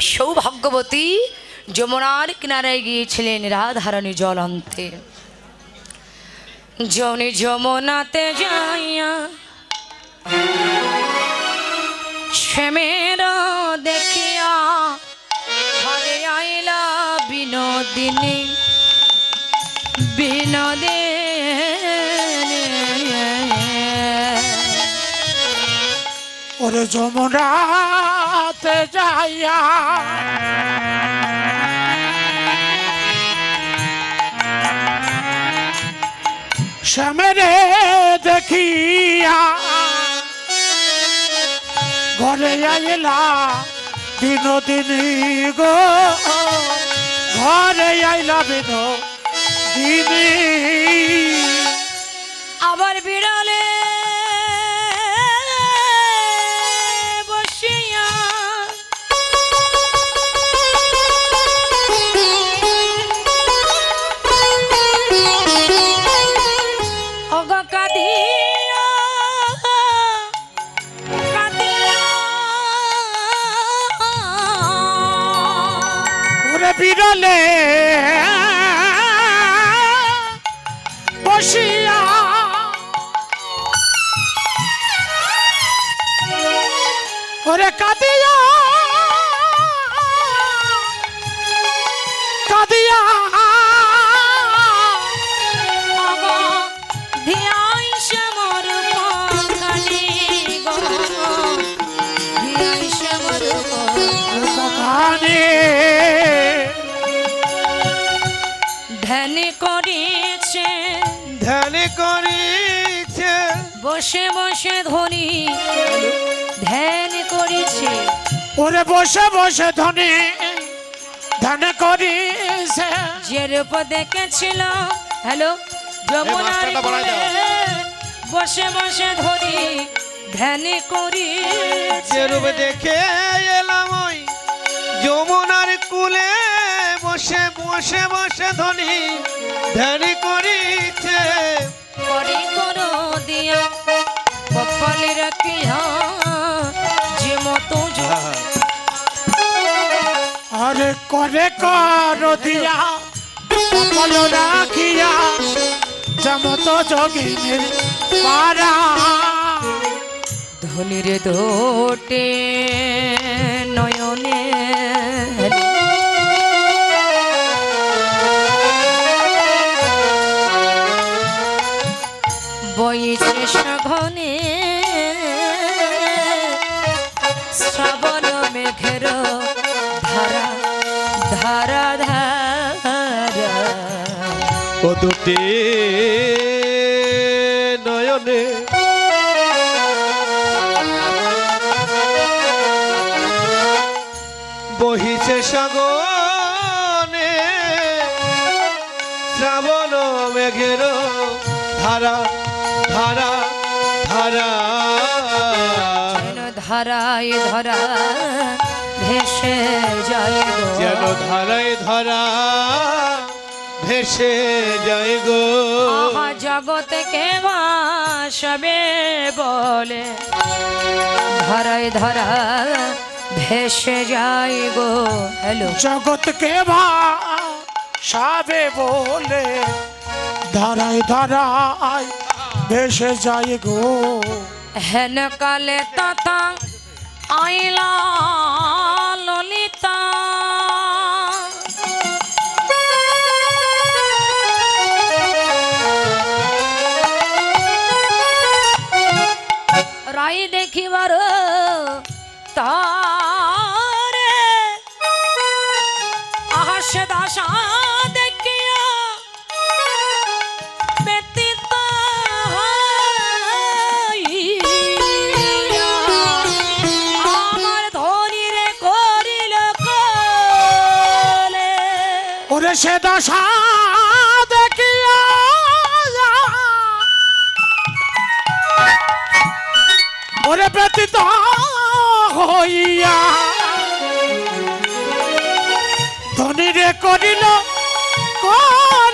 সৌভাগ্যবতী যমুনার কিনারায় গিয়েছিলেন রাধারানী জল আনতে জনে যমুনাতে যাইয়া শ্যামের দেখিয়া ঘরে আইলা বিনোদিনী। বিনোদিনী। ওরে যমুনাতে যাইয়া। শ্যামেরে দেখিয়া ঘরে আইলা বিনোদিনী গো। ঘরে আইলা বিনোদিনী। আবার বিড়ালে বিরলে বসিয়া ওরে কাঁদিয়া কাঁদিয়া ধ্যান করেছে। ধ্যান করিছে। বসে বসে ধরি ধ্যান করেছে। ওরে বসে বসে ধনে ধ্যান করিছে। যে রূপ দেখেছিল হ্যালো? যমুনার বসে বসে ধরি ধ্যান যে করিছে রূপ দেখে বসে বসে ধনি ধ্যান করিছে করি করো দিয়া কপালে রাখিয়া যে মতো আরে করে কর দিয়া কপাল রাখিয়া জমত যোগিনীর পারা। ধনির দোটে নয়নে ও দুটি নয়নে। বহিছে সাগনে শ্রাবণ মেঘের ধারা ধারা ধারা। ধারায় ধরা ভেসে যায় যেন ধারায় ধরা ভেসে যায় গো। আহা জগৎকে সবে বলে? ধরায় ধরা ভেসে যায় গো। হ্যালো জগৎকে ভা সাবে বলে? ধারায় ধারায় ভেসে যায় গো। হেন কালে তথা আইলা আহাস দেখিয়া ব্যতীত আমার ধনিরে করিল ওরে সে দশা দেখিয়া ওরে ব্যতীত হইয়া ধনীরে করিল। কলে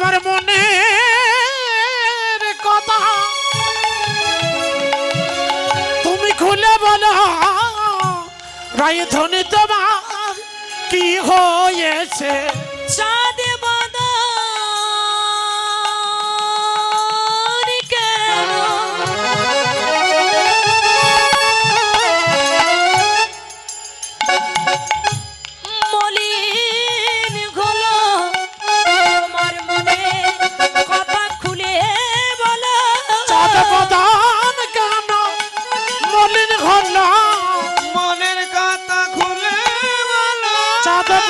আমার মনে কথা। তুমি খুলে বলো রায় ধনী তোমার কি হয়েছে?